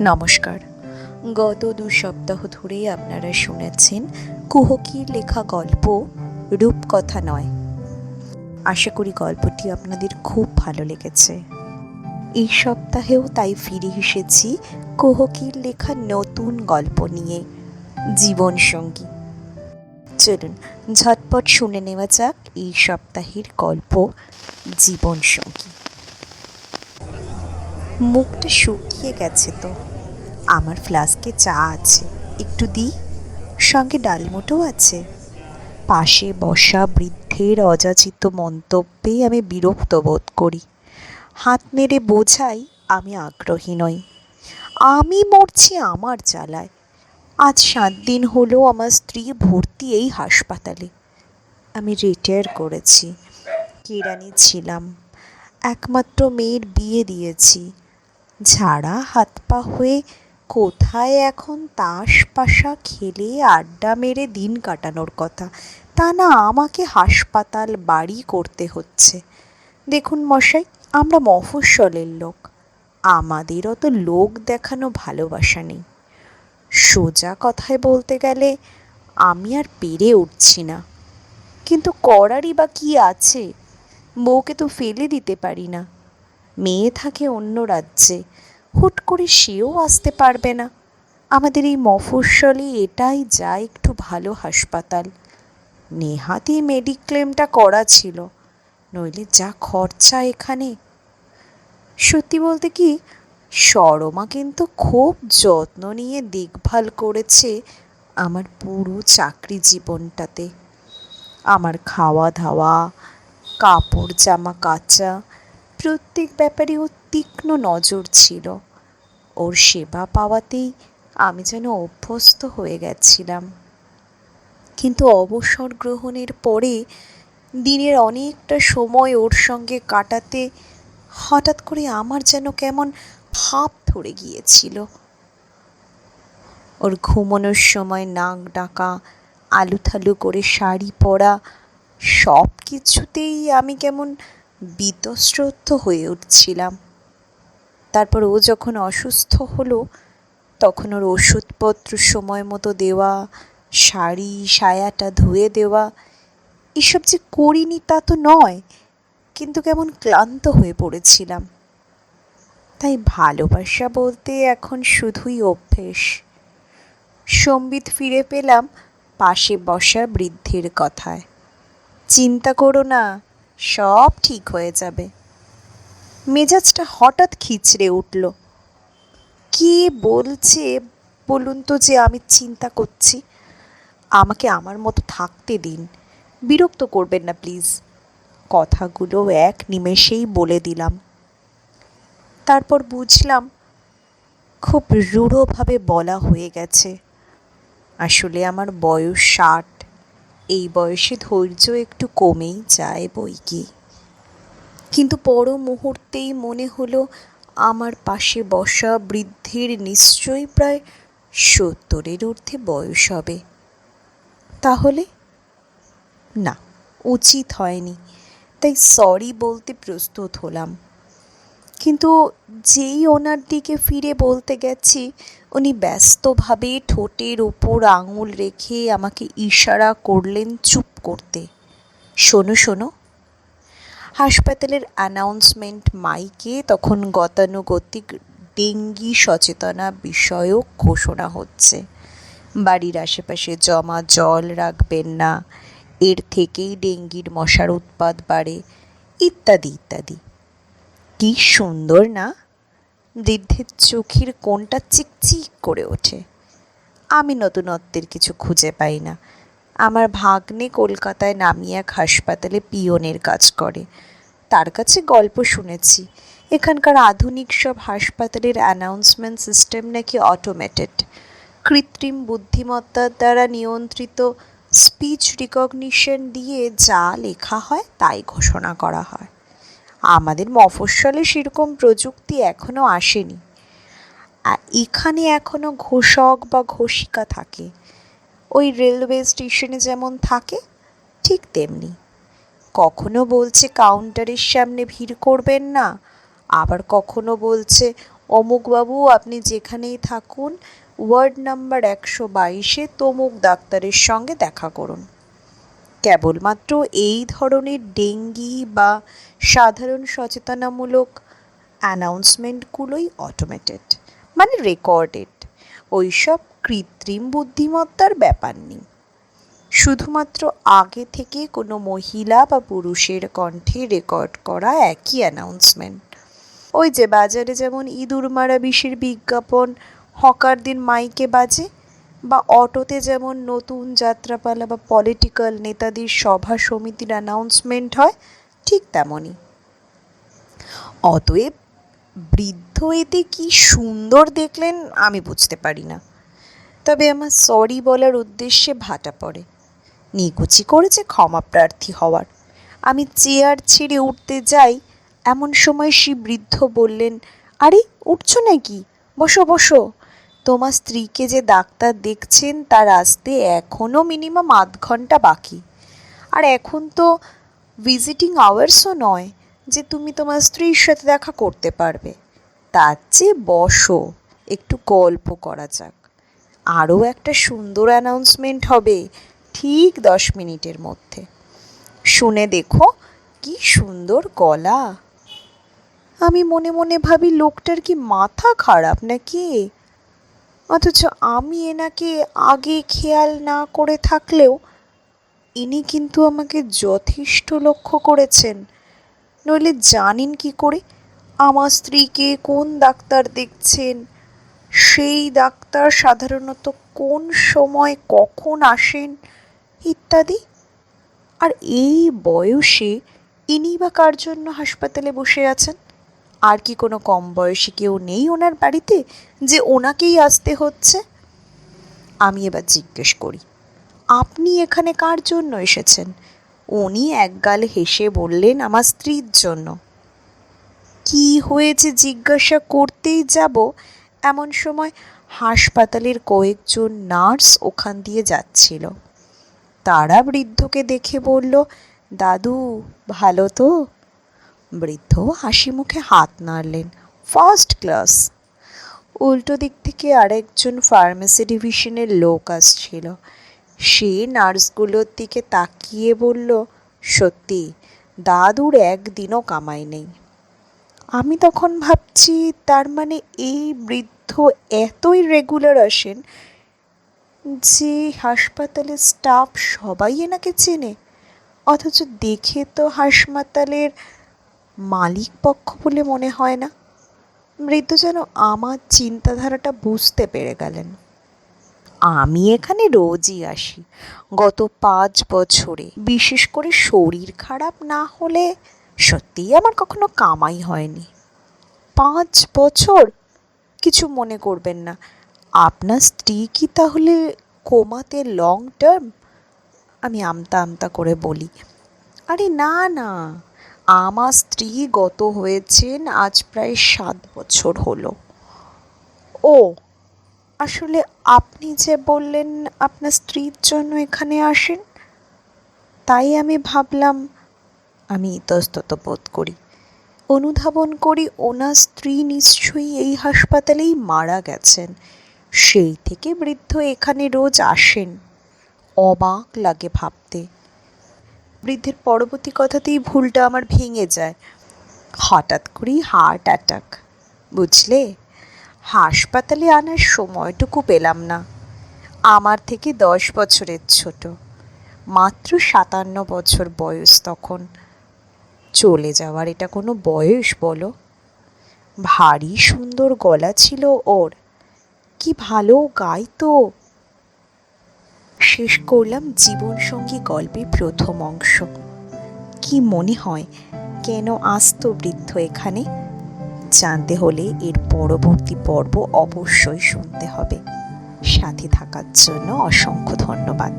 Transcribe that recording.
নমস্কার। গত দু সপ্তাহ ধরেই আপনারা শুনেছেন কুহকির লেখা গল্প রূপকথা নয়। আশা করি গল্পটি আপনাদের খুব ভালো লেগেছে। এই সপ্তাহেও তাই ফিরে এসেছি কুহকির লেখা নতুন গল্প নিয়ে জীবনসঙ্গী চলুন, ঝটপট শুনে নেওয়া যাক এই সপ্তাহের গল্প জীবনসঙ্গী মুখটা শুকিয়ে গেছে তো। আমার ফ্লাস্কে চা আছে, একটু দিই? সঙ্গে ডালমোটও আছে। পাশে বসা বৃদ্ধের অযাচিত মন্তব্যে আমি বিরক্ত বোধ করি। হাত নেড়ে বোঝাই আমি আগ্রহী নই। আমি মরছি আমার জ্বালায়। আজ সাত দিন হলো আমার স্ত্রী ভর্তি এই হাসপাতালে। আমি রিটায়ার করেছি। কেরানি ছিলাম। একমাত্র মেয়ের বিয়ে দিয়েছি। ঝাড়া হাত পা হয়ে কোথায় এখন তাস পাশা খেলে আড্ডা মেরে দিন কাটানোর কথা? তা না, আমাকে হাসপাতাল বাড়ি করতে হচ্ছে। দেখুন মশাই, আমরা মফস্বলের লোক। আমাদেরও তো লোক দেখানো ভালোবাসা নেই। সোজা কথায় বলতে গেলে, আমি আর পেরে উঠছি না। কিন্তু করারই বা কি আছে? বউকে তো ফেলে দিতে পারি না। মেয়ে থাকে অন্য রাজ্যে। হুট করে সেও আসতে পারবে না। আমাদের এই মফস্বলে এটাই যা একটু ভালো হাসপাতাল। নেহাতি মেডিক্লেমটা করা ছিল, নইলে যা খরচা এখানে। সত্যি বলতে কি, সরমা কিন্তু খুব যত্ন নিয়ে দেখভাল করেছে আমার পুরো চাকরি জীবনটাতে। আমার খাওয়া ধাওয়া কাপড় জামা কাচা প্রত্যেক ব্যাপারে ওর তীক্ষ্ণ নজর ছিল। ওর সেবা পাওয়াতেই আমি যেন অভ্যস্ত হয়ে গেছিলাম। কিন্তু অবসর গ্রহণের পরে দিনের অনেকটা সময় ওর সঙ্গে কাটাতে হঠাৎ করে আমার যেন কেমন ভাব ধরে গিয়েছিল। ওর ঘুমানোর সময় নাক ডাকা, আলুথালু করে শাড়ি পরা সব কিছুতেই আমি কেমন বীতশ্রদ্ধ হয়ে উঠছিলাম। তারপর ও যখন অসুস্থ হলো, তখন ওর ওষুধপত্র সময় মতো দেওয়া, শাড়ি, সায়াটা ধুয়ে দেওয়া, এসব যে করিনি তা তো নয়, কিন্তু কেমন ক্লান্ত হয়ে পড়েছিলাম। তাই ভালোবাসা বলতে এখন শুধুই অভ্যেস। সম্বিত ফিরে পেলাম পাশে বসা বৃদ্ধের কথায়। চিন্তা করো না সব ঠিক হয়ে যাবে। মেজাজটা হঠাৎ খিচড়ে উঠল। কে বলছে বলুন তো যে আমি চিন্তা করছি? আমাকে আমার মতো থাকতে দিন। বিরক্ত করবেন না, প্লিজ। কথাগুলো এক নিমেষেই বলে দিলাম। তারপর বুঝলাম খুব রূঢ়ভাবে বলা হয়ে গেছে। আসলে আমার বয়স ষাট। এই বয়সে ধৈর্য একটু কমেই যায় বই কি কিন্তু পর মুহূর্তেই মনে হলো, আমার পাশে বসা বৃদ্ধের নিশ্চয়ই প্রায় সত্তরের ঊর্ধ্বে বয়স হবে। তাহলে? না, উচিত হয়নি। তাই সরি বলতে প্রস্তুত হলাম। কিন্তু যেই ওনার দিকে ফিরে বলতে গেছি, উনি ব্যস্তভাবে ঠোঁটের ওপর আঙুল রেখে আমাকে ইশারা করলেন চুপ করতে। শোনো শোনো। হাসপাতালের অ্যানাউন্সমেন্ট মাইকে তখন গতানুগতিক ডেঙ্গি সচেতনা বিষয়ক ঘোষণা হচ্ছে। বাড়ির আশেপাশে জমা জল রাখবেন না, এর থেকেই ডেঙ্গির মশার উৎপাদ বাড়ে, ইত্যাদি ইত্যাদি। কি সুন্দর না? বৃদ্ধের চোখের কোনটা চিকচিক করে ওঠে। আমি নতুনত্বের কিছু খুঁজে পাই না। আমার ভাগ্নে কলকাতায় নামি এক হাসপাতালে পিয়নের কাজ করে। তার কাছে গল্প শুনেছি। এখানকার আধুনিক সব হাসপাতালের অ্যানাউন্সমেন্ট সিস্টেম নাকি অটোমেটেড কৃত্রিম বুদ্ধিমত্তার দ্বারা নিয়ন্ত্রিত স্পিচ রিকগনিশন দিয়ে যা লেখা হয় তাই ঘোষণা করা হয়। আমাদের মফস্বলে সেরকম প্রযুক্তি এখনও আসেনি। আর এখানে এখনও ঘোষক বা ঘোষিকা থাকে। ওই রেলওয়ে স্টেশনে যেমন থাকে, ঠিক তেমনি। কখনো বলছে কাউন্টারের সামনে ভিড় করবেন না, আবার কখনো বলছে, অমুকবাবু, আপনি যেখানেই থাকুন, ওয়ার্ড নাম্বার একশো বাইশে তমুক ডাক্তারের সঙ্গে দেখা করুন। কেবলমাত্র এই ধরনের ডেঙ্গি বা সাধারণ সচেতনামূলক অ্যানাউন্সমেন্টগুলোই অটোমেটেড মানে রেকর্ডেড ওইসব কৃত্রিম বুদ্ধিমত্তার ব্যাপার নেই। শুধুমাত্র আগে থেকে কোনো মহিলা বা পুরুষের কণ্ঠে রেকর্ড করা একই অ্যানাউন্সমেন্ট ওই যে বাজারে যেমন ইঁদুর মারা বিষের বিজ্ঞাপন, হকারদের মাইকে বাজে বা অটোতে যেমন নতুন যাত্রাপালা বা পলিটিক্যাল নেতাদের সভা সমিতির অ্যানাউন্সমেন্ট হয়, ঠিক তেমনই। অতএব বৃদ্ধ এতে কি সুন্দর দেখলেন, আমি বুঝতে পারি না। তবে আমার সরি বলার উদ্দেশ্যে ভাটা পড়ে। নিকুচি করেছে ক্ষমা প্রার্থী হওয়ার। আমি চেয়ার ছেড়ে উঠতে যাই, এমন সময় সে বৃদ্ধ বললেন, আরে, উঠছো নাকি? বসো বসো। তোমার স্ত্রীকে যে ডাক্তার দেখছেন তার আসতে এখনও মিনিমাম আধ ঘণ্টা বাকি। আর এখন তো ভিজিটিং আওয়ার্সও নয় যে তুমি তোমার স্ত্রীর সাথে দেখা করতে পারবে। তার চেয়ে বসো, একটু গল্প করা যাক। আরও একটা সুন্দর অ্যানাউন্সমেন্ট হবে ঠিক দশ মিনিটের মধ্যে। শুনে দেখো কি সুন্দর গলা। আমি মনে মনে ভাবি লোকটার কি মাথা খারাপ নাকি? অথচ আমি এনাকে আগে খেয়াল না করে থাকলেও ইনি কিন্তু আমাকে যথেষ্ট লক্ষ্য করেছেন। নইলে জানেন কি করে? আমার স্ত্রীকে কোন ডাক্তার দেখছেন? সেই ডাক্তার সাধারণত কোন সময় কখন আসেন, ইত্যাদি। আর এই বয়সে ইনি বা কার জন্য হাসপাতালে বসে আছেন? আর কি কোনো কম বয়সী কেউ নেই ওনার বাড়িতে যে ওনাকেই আসতে হচ্ছে? আমি এবার জিজ্ঞেস করি, আপনি এখানে কার জন্য এসেছেন? উনি একগাল হেসে বললেন, আমার স্ত্রীর জন্য। কি হয়েছে জিজ্ঞাসা করতেই যাব? এমন সময় হাসপাতালের কয়েকজন নার্স ওখান দিয়ে যাচ্ছিল। তারা বৃদ্ধকে দেখে বলল, দাদু, ভালো তো? বৃদ্ধ হাসি মুখে হাত নাড়লেন। ফার্স্ট ক্লাস উল্টো দিক থেকে আরেকজন ফার্মেসি ডিভিশনের লোক আসছিল। সে নার্সগুলোর দিকে তাকিয়ে বলল, সত্যি, দাদুর একদিনও কামাই নেই। আমি তখন ভাবছি, তার মানে এই বৃদ্ধ এতই রেগুলার আসেন যে হাসপাতালের স্টাফ সবাই এনাকে চেনে। অথচ দেখে তো হাসপাতালের মালিক পক্ষ বলে মনে হয় না। মৃত্যু যেন আমার চিন্তাধারাটা বুঝতে পেরে গেলেন। আমি এখানে রোজই আসি। গত পাঁচ বছরে, বিশেষ করে শরীর খারাপ না হলে সত্যিই আমার কখনো কামাই হয়নি। পাঁচ বছর? কিছু মনে করবেন না। আপনার স্ত্রী কি তাহলে কোমাতে লং টার্ম আমি আমতা আমতা করে বলি। আরে না না। আমার স্ত্রী গত হয়েছেন আজ প্রায় সাত বছর হলো। ও, আসলে আপনি যে বললেন আপনার স্ত্রীর জন্য এখানে আসেন, তাই আমি ভাবলাম, আমি ইতস্তত বোধ করি। অনুধাবন করি ওনার স্ত্রী নিশ্চয়ই এই হাসপাতালেই মারা গেছেন। সেই থেকে বৃদ্ধ এখানে রোজ আসেন। অবাক লাগে ভাবতে। বৃদ্ধের পরবর্তী কথাতেই ভুলটা আমার ভেঙে যায়। হঠাৎ করেই হার্ট অ্যাটাক বুঝলে? হাসপাতালে আনার সময়টুকু পেলাম না। আমার থেকে দশ বছরের ছোট, মাত্র সাতান্ন বছর বয়স তখন। চলে যাওয়ার এটা কোনো বয়স বলো? ভারী সুন্দর গলা ছিল ওর। কি ভালো গাইতো শেষ করলাম জীবনসঙ্গী গল্পের প্রথম অংশ। কি মনে হয় কেন আস্ত বৃদ্ধ এখানে? জানতে হলে এর পরবর্তী পর্ব অবশ্যই শুনতে হবে। সাথে থাকার জন্য অসংখ্য ধন্যবাদ।